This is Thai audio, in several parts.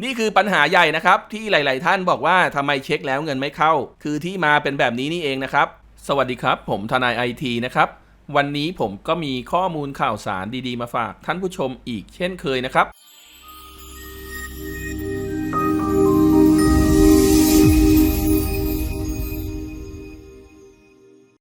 นี่คือปัญหาใหญ่นะครับ ที่หลาย ๆ ท่านบอกว่าทำไมเช็คแล้วเงินไม่เข้า คือที่มาเป็นแบบนี้นี่เองนะครับ สวัสดีครับ ผมทนายไอทีนะครับ วันนี้ผมก็มีข้อมูลข่าวสารดี ๆ มาฝากท่านผู้ชมอีกเช่นเคยนะครับ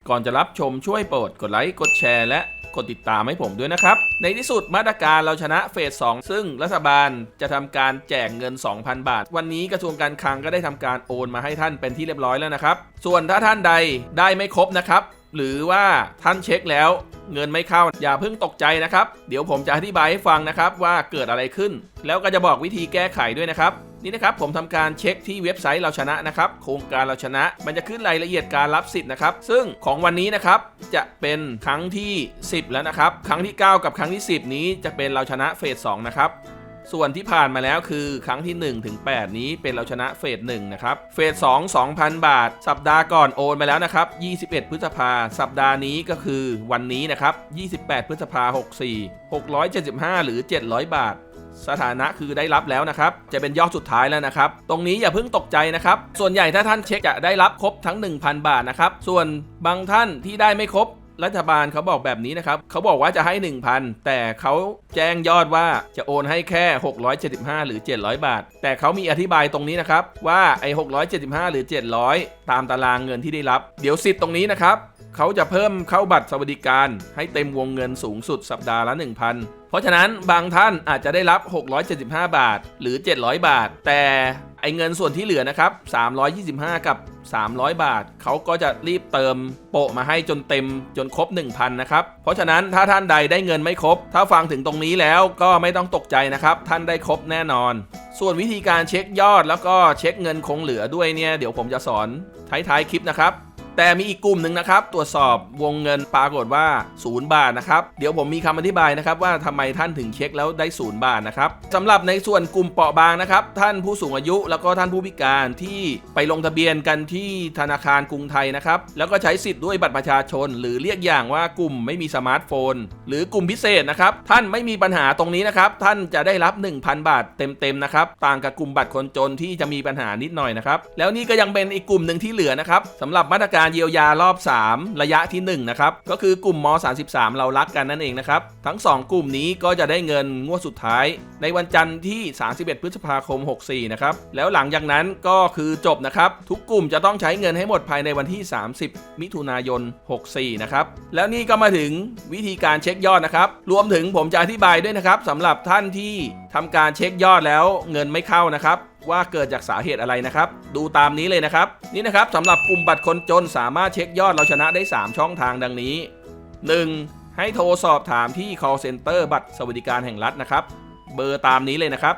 ก่อนจะรับชมช่วยโปรดกดไลค์ กดแชร์ และ กดติดตามให้ผมด้วยนะครับ ในที่สุดมาตรการเราชนะเฟส 2 ซึ่งรัฐบาลจะทำการแจกเงิน 2,000 บาท วันนี้กระทรวงการคลังก็ได้ทำการโอนมาให้ท่านเป็นที่เรียบร้อยแล้วนะครับ ส่วนถ้าท่านใดได้ไม่ครบนะครับ หรือว่าท่านเช็คแล้วเงินไม่เข้า อย่าเพิ่งตกใจนะครับ เดี๋ยวผมจะอธิบายให้ฟังนะครับว่าเกิดอะไรขึ้น แล้วก็จะบอกวิธีแก้ไขด้วยนะครับ นี่นะครับผมทำการเช็คที่เว็บไซต์เราชนะนะครับ โครงการเราชนะ มันจะขึ้นรายละเอียดการรับสิทธิ์นะครับ ซึ่งของวันนี้นะครับจะเป็นครั้งที่ 10 แล้วนะครับ ครั้งที่ 9 กับครั้งที่ 10 นี้จะเป็นเราชนะเฟส2นะครับ ส่วนที่ผ่านมาแล้วคือครั้งที่ 1 ถึง 8 นี้เป็นเราชนะเฟส1นะครับ เฟส2 2,000 บาท สัปดาห์ก่อนโอนไปแล้วนะครับ 21 พฤษภา สัปดาห์นี้ก็คือวันนี้นะครับ 28 พฤษภา 64 675 หรือ 700 บาทสถานะคือได้รับแล้วนะครับ จะเป็นยอดสุดท้ายแล้วนะครับ ตรงนี้อย่าเพิ่งตกใจนะครับ ส่วนใหญ่ถ้าท่านเช็คจะได้รับครบทั้ง 1,000 บาทนะครับ ส่วนบางท่านที่ได้ไม่ครบ รัฐบาลเขาบอกแบบนี้นะครับเขาบอกว่าจะให้ 1,000 แต่เขาแจ้งยอดว่าจะโอนให้แค่ 675 หรือ 700 บาท แต่เขามีอธิบายตรงนี้นะครับว่าไอ้675 หรือ 700 ตามตารางเงินที่ได้รับ เดี๋ยวสิทธิ์ตรงนี้นะครับเขาจะเพิ่มเข้าบัตรสวัสดิการ ให้เต็มวงเงินสูงสุดสัปดาห์ละ 1,000 เพราะฉะนั้นบางท่านอาจจะได้รับ 675 บาทหรือ 700 บาท แต่ ไอเงินส่วนที่เหลือนะครับ 325 กับ 300 บาท เขาก็จะรีบเติมโปะมาให้จนเต็มจนครบ 1,000 นะครับ เพราะฉะนั้นถ้าท่านใดได้เงินไม่ครบ ถ้าฟังถึงตรงนี้แล้วก็ไม่ต้องตกใจนะครับ ท่านได้ครบแน่นอน ส่วนวิธีการเช็คยอดแล้วก็เช็คเงินคงเหลือด้วยเนี่ย เดี๋ยวผมจะสอนท้ายๆคลิปนะครับ แต่มีอีกกลุ่มหนึ่งนะครับ ตรวจสอบวงเงินปรากฏว่า 0 บาทนะครับ เดี๋ยวผมมีคำอธิบายนะครับ ว่าทำไมท่านถึงเช็คแล้วได้ 0 บาทนะครับสำหรับในส่วนกลุ่มเปราะบางนะครับ ท่านผู้สูงอายุแล้วก็ท่านผู้พิการที่ไปลงทะเบียนกันที่ธนาคารกรุงไทยนะครับ แล้วก็ใช้สิทธิ์ด้วยบัตรประชาชน หรือเรียกอย่างว่ากลุ่มไม่มีสมาร์ทโฟน หรือกลุ่มพิเศษนะครับ ท่านไม่มีปัญหาตรงนี้นะครับ ท่านจะได้รับ 1,000 บาทเต็มๆนะครับ ต่างกับกลุ่มบัตรคนจนที่จะมีปัญหานิดหน่อยนะครับ แล้วนี่ก็ยังเป็นอีกกลุ่มหนึ่งที่เหลือนะครับสำหรับมาตรการเยียวยารอบ 3 ระยะที่ 1 นะครับ ก็คือกลุ่มม 33 เรารักกันนั่นเองนะครับ ทั้ง 2 กลุ่มนี้ก็จะได้เงินงวดสุดท้าย ในวันจันทร์ที่ 31 พฤษภาคม 64 นะครับ แล้วหลังจากนั้นก็คือจบนะครับ ทุกกลุ่มจะต้องใช้เงินให้หมดภายในวันที่ 30 มิถุนายน 64 นะครับ แล้วนี่ก็มาถึงวิธีการเช็คยอดนะครับ รวมถึงผมจะอธิบายด้วยนะครับสำหรับท่านที่ ทำการเช็คยอดแล้วเงินไม่เข้านะครับ ว่าเกิดจากสาเหตุอะไรนะครับ ดูตามนี้เลยนะครับ นี่นะครับสำหรับกลุ่มบัตรคนจนสามารถเช็คยอดเราชนะได้ 3 ช่องทางดังนี้ 1. ให้โทรสอบถามที่ call center บัตรสวัสดิการแห่งรัฐนะครับ เบอร์ตามนี้เลยนะครับ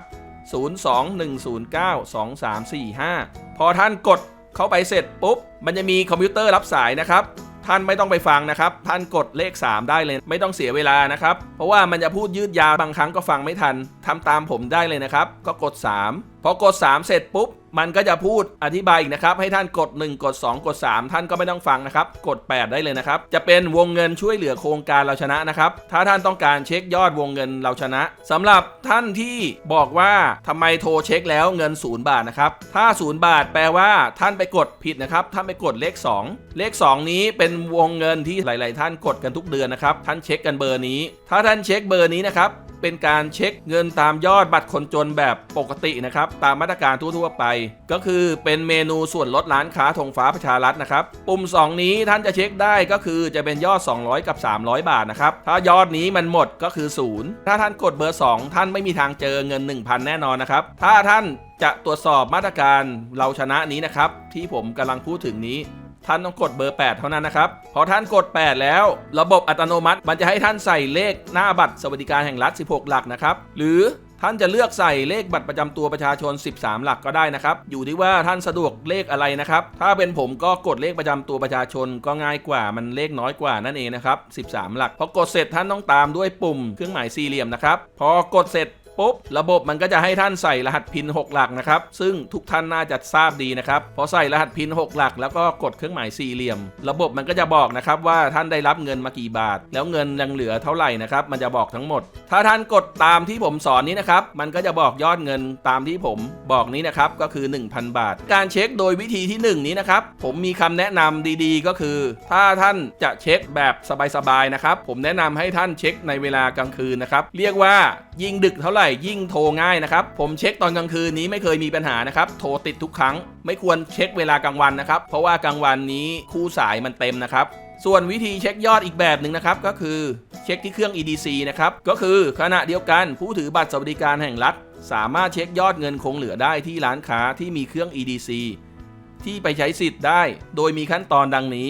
021092345 พอท่านกดเข้าไปเสร็จปุ๊บ มันจะมีคอมพิวเตอร์รับสายนะครับ ท่านไม่ต้องไปฟังนะครับ ท่านกดเลข 3 ได้เลยไม่ต้องเสียเวลานะครับ เพราะว่ามันจะพูดยืดยาวบางครั้งก็ฟังไม่ทันทำตามผมได้เลยนะครับ ก็กด 3 พอกด 3 เสร็จปุ๊บ มันก็จะพูดอธิบายอีกนะครับ ให้ท่านกด 1 กด 2 กด 3 ท่านก็ไม่ต้องฟังนะครับ กด 8 ได้เลยนะครับ จะเป็นวงเงินช่วยเหลือโครงการเราชนะนะครับ ถ้าท่านต้องการเช็คยอดวงเงินเราชนะสำหรับท่านที่บอกว่าทำไมโทรเช็คแล้วเงิน 0 บาทนะครับ ถ้า 0 บาทแปลว่าท่านไปกดผิดนะครับ ท่านไปกดเลข 2 เลข 2 นี้เป็นวงเงินที่หลาย ๆ ท่านกดกันทุกเดือนนะครับ ท่านเช็คกันเบอร์นี้ ถ้าท่านเช็คเบอร์นี้นะครับ เป็นการเช็คเงินตามยอดบัตรคนจนแบบปกตินะครับ ตามมาตรการทั่วๆไป ก็คือเป็นเมนูส่วนลดร้านค้าธงฟ้าประชารัฐนะครับ ปุ่ม 2 นี้ท่านจะเช็คได้ก็คือจะเป็นยอด 200 กับ 300 บาทนะครับ ถ้ายอดนี้มันหมดก็คือ 0 ถ้าท่านกดเบอร์ 2 ท่านไม่มีทางเจอเงิน 1,000 แน่นอนนะครับ ถ้าท่านจะตรวจสอบมาตรการเราชนะนี้นะครับที่ผมกำลังพูดถึงนี้ ท่านต้องกดเบอร์ 8 เท่านั้นนะครับ พอท่านกด 8 แล้ว ระบบอัตโนมัติ มันจะให้ท่านใส่เลขหน้าบัตรสวัสดิการแห่งรัฐ 16 หลักนะครับ หรือท่านจะเลือกใส่เลขบัตรประจำตัวประชาชน 13 หลักก็ได้นะครับ อยู่ที่ว่าท่านสะดวกเลขอะไรนะครับ ถ้าเป็นผมก็กดเลขประจำตัวประชาชนก็ง่ายกว่ามันเลขน้อยกว่านั่นเองนะครับ 13 หลัก พอกดเสร็จท่านต้องตามด้วยปุ่มเครื่องหมายสี่เหลี่ยมนะครับ พอกดเสร็จ ปุ๊บระบบมันก็จะให้ท่านใส่รหัสพิน 6 หลักนะครับ ซึ่งทุกท่านน่าจะทราบดีนะครับพอใส่รหัสพิน 6 หลัก แล้วก็กดเครื่องหมายสี่เหลี่ยม ระบบมันก็จะบอกนะครับว่าท่านได้รับเงินมากี่บาท แล้วเงินยังเหลือเท่าไหร่นะครับมันจะบอกทั้งหมด ถ้าท่านกดตามที่ผมสอนนี้นะครับมันก็จะบอกยอดเงินตามที่ผมบอกนี้นะครับก็คือ 1,000 บาท การเช็คโดยวิธีที่ 1 นี้นะครับผมมีคำแนะนำดี ๆ ก็คือ ถ้าท่านจะเช็คแบบสบายๆนะครับผมแนะนำให้ท่านเช็คในเวลากลางคืนนะครับเรียกว่ายิ่งดึกเท่าไหร่ยิ่งโทรง่ายนะครับ ผมเช็คตอนกลางคืนนี้ไม่เคยมีปัญหานะครับ โทรติดทุกครั้ง ไม่ควรเช็คเวลากลางวันนะครับ เพราะว่ากลางวันนี้คู่สายมันเต็มนะครับ ส่วนวิธีเช็คยอดอีกแบบหนึ่งนะครับ ก็คือเช็คที่เครื่อง EDC นะครับ ก็คือขณะเดียวกันผู้ถือบัตรสวัสดิการแห่งรัฐ สามารถเช็คยอดเงินคงเหลือได้ที่ร้านค้าที่มีเครื่อง EDC ที่ไปใช้สิทธิ์ได้ โดยมีขั้นตอนดังนี้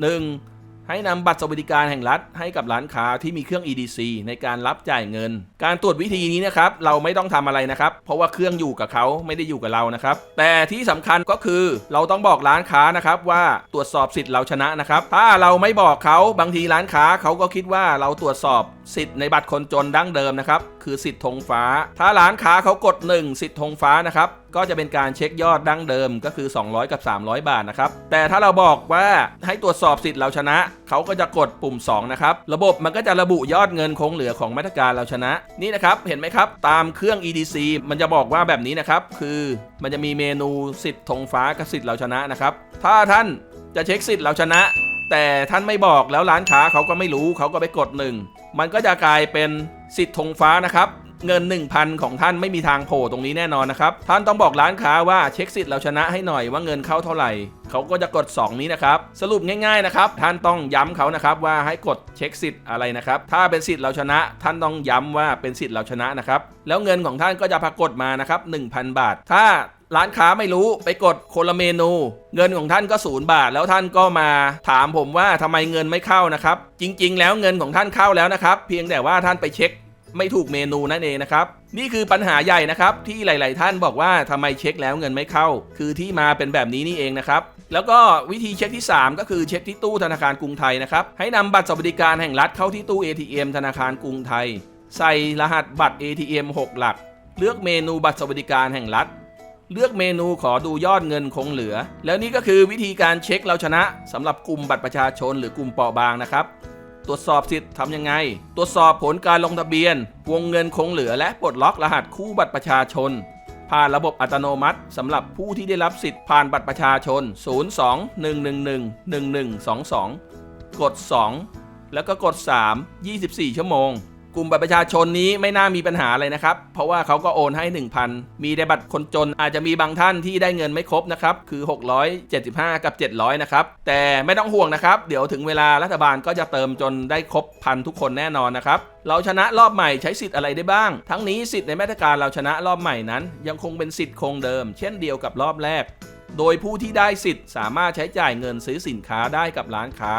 1. ให้นำบัตรสวัสดิการแห่งรัฐให้กับร้านค้าที่มีเครื่อง EDC ในการรับจ่ายเงิน การตรวจวิธีนี้นะครับเราไม่ต้องทำอะไรนะครับ เพราะว่าเครื่องอยู่กับเขาไม่ได้อยู่กับเรานะครับ แต่ที่สำคัญก็คือเราต้องบอกร้านค้านะครับว่าตรวจสอบสิทธิ์เราชนะนะครับ ถ้าเราไม่บอกเขาบางทีร้านค้าเขาก็คิดว่าเราตรวจสอบสิทธิ์ในบัตรคนจนดั้งเดิมนะครับคือสิทธิ์ธงฟ้า ถ้าร้านค้าเขากด 1 สิทธิ์ธงฟ้านะครับก็จะเป็นการเช็คยอดดั้งเดิมก็คือ 200 กับ 300 บาทนะครับแต่ถ้าเราบอกว่าให้ตรวจสอบสิทธิ์เราชนะ เขาก็จะกดปุ่ม 2 นะครับ ระบบมันก็จะระบุยอดเงินคงเหลือของมาตรการเราชนะ นี่นะครับ เห็นไหมครับ ตามเครื่อง EDC มันจะบอกว่าแบบนี้นะครับ คือมันจะมีเมนูสิทธิ์ธงฟ้ากับสิทธิ์เราชนะนะครับ ถ้าท่านจะเช็คสิทธิ์เราชนะ แต่ท่านไม่บอกแล้วร้านค้าเขาก็ไม่รู้เขาก็ไปกดหนึ่งมันก็จะกลายเป็น สิทธิ์ธงฟ้านะครับเงิน 1,000 ของท่านไม่มีทางโผล่ตรงนี้แน่นอนนะครับ ท่านต้องบอกร้านค้าว่าเช็คสิทธิ์เราชนะให้หน่อยว่าเงินเข้าเท่าไหร่ เขาก็จะกด 2 นี้นะครับ สรุปง่ายๆนะครับ ท่านต้องย้ำเขานะครับว่าให้กดเช็คสิทธิ์อะไรนะครับ ถ้าเป็นสิทธิ์เราชนะ ท่านต้องย้ำว่าเป็นสิทธิ์เราชนะนะครับ แล้วเงินของท่านก็จะปรากฏมานะครับ1,000 บาท ถ้า ร้านค้าไม่รู้ไปกดคนละเมนู เงินของท่านก็ศูนย์บาท แล้วท่านก็มาถามผมว่าทำไมเงินไม่เข้านะครับ จริง ๆ แล้วเงินของท่านเข้าแล้วนะครับ เพียงแต่ว่าท่านไปเช็คไม่ถูกเมนูนั่นเองนะครับ นี่คือปัญหาใหญ่นะครับ ที่หลาย ๆ ท่านบอกว่าทำไมเช็คแล้วเงินไม่เข้า คือที่มาเป็นแบบนี้นี่เองนะครับ แล้วก็วิธีเช็คที่ 3 ก็คือเช็คที่ตู้ธนาคารกรุงไทยนะครับ ให้นำบัตรสวัสดิการแห่งรัฐเข้าที่ตู้ ATM ธนาคารกรุงไทย ใส่รหัสบัตร ATM 6 หลัก เลือกเมนูบัตรสวัสดิการแห่งรัฐ เลือกเมนูขอดูยอดเงินคงเหลือ แล้วนี่ก็คือวิธีการเช็คเราชนะสำหรับกลุ่มบัตรประชาชนหรือกลุ่มเปราะบางนะครับ ตรวจสอบสิทธิ์ทำยังไง ตรวจสอบผลการลงทะเบียน วงเงินคงเหลือและปลดล็อกรหัสคู่บัตรประชาชน ผ่านระบบอัตโนมัติสำหรับผู้ที่ได้รับสิทธิ์ผ่านบัตรประชาชน 02-111-1122 กด 2 แล้วก็กด 3 24 ชั่วโมง กลุ่มบัตรประชาชนนี้ไม่น่ามีปัญหาอะไรนะครับ เพราะว่าเขาก็โอนให้ 1,000 มีในบัตรคนจนอาจจะมีบางท่านที่ได้เงินไม่ครบนะครับ คือ 675 กับ 700 นะครับ แต่ไม่ต้องห่วงนะครับ เดี๋ยวถึงเวลารัฐบาลก็จะเติมจนได้ครบพันทุกคนแน่นอนนะครับเราชนะรอบใหม่ใช้สิทธิ์อะไรได้บ้าง ทั้งนี้สิทธิ์ในมาตรการเราชนะรอบใหม่นั้น ยังคงเป็นสิทธิ์คงเดิม เช่นเดียวกับรอบแรก โดยผู้ที่ได้สิทธิ์สามารถใช้จ่ายเงินซื้อสินค้าได้กับร้านค้า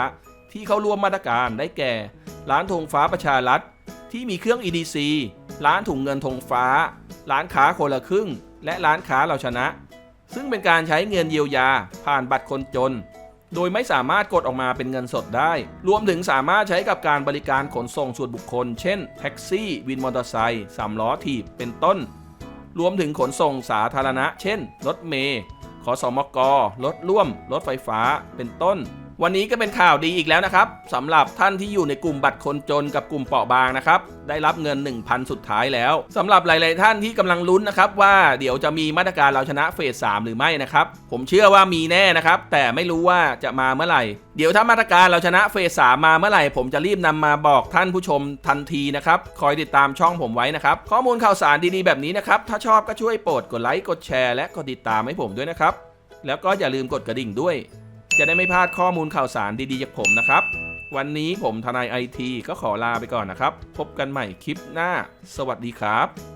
ที่เข้าร่วมมาตรการได้แก่ ร้านธงฟ้าประชารัฐ ที่มีเครื่อง EDC ร้านถุงเงินธงฟ้า ร้านค้าคนละครึ่ง และร้านค้าเราชนะ ซึ่งเป็นการใช้เงินเยียวยาผ่านบัตรคนจน โดยไม่สามารถกดออกมาเป็นเงินสดได้ รวมถึงสามารถใช้กับการบริการขนส่งส่วนบุคคล เช่น แท็กซี่ วินมอเตอร์ไซค์สามล้อถีบเป็นต้น รวมถึงขนส่งสาธารณะ เช่น รถเมล์ขอสมกรถร่วม รถไฟฟ้า เป็นต้น วันนี้ก็เป็นข่าวดีอีกแล้วนะครับสำหรับท่านที่อยู่ในกลุ่มบัตรคนจนกับกลุ่มเปราะบางนะครับ ได้รับเงิน 1,000 สุดท้ายแล้วสำหรับหลาย ๆ ท่านที่กำลังลุ้นนะครับว่าเดี๋ยวจะมีมาตรการเราชนะเฟส 3 หรือไม่นะครับ ผมเชื่อว่ามีแน่นะครับ แต่ไม่รู้ว่าจะมาเมื่อไหร่ เดี๋ยวถ้ามาตรการเราชนะเฟส 3 มาเมื่อไหร่ ผมจะรีบนำมาบอกท่านผู้ชมทันทีนะครับ คอยติดตามช่องผมไว้นะครับ ข้อมูลข่าวสารดี ๆ แบบนี้นะครับ ถ้าชอบก็ช่วยโปรดกดไลค์ กดแชร์ และกดติดตามให้ผมด้วยนะครับ แล้วก็อย่าลืมกดกระดิ่งด้วย จะได้ไม่พลาดข้อมูลข่าวสารดีๆจากผมนะครับ วันนี้ผมทนายไอทีก็ขอลาไปก่อนนะครับ พบกันใหม่คลิปหน้า สวัสดีครับ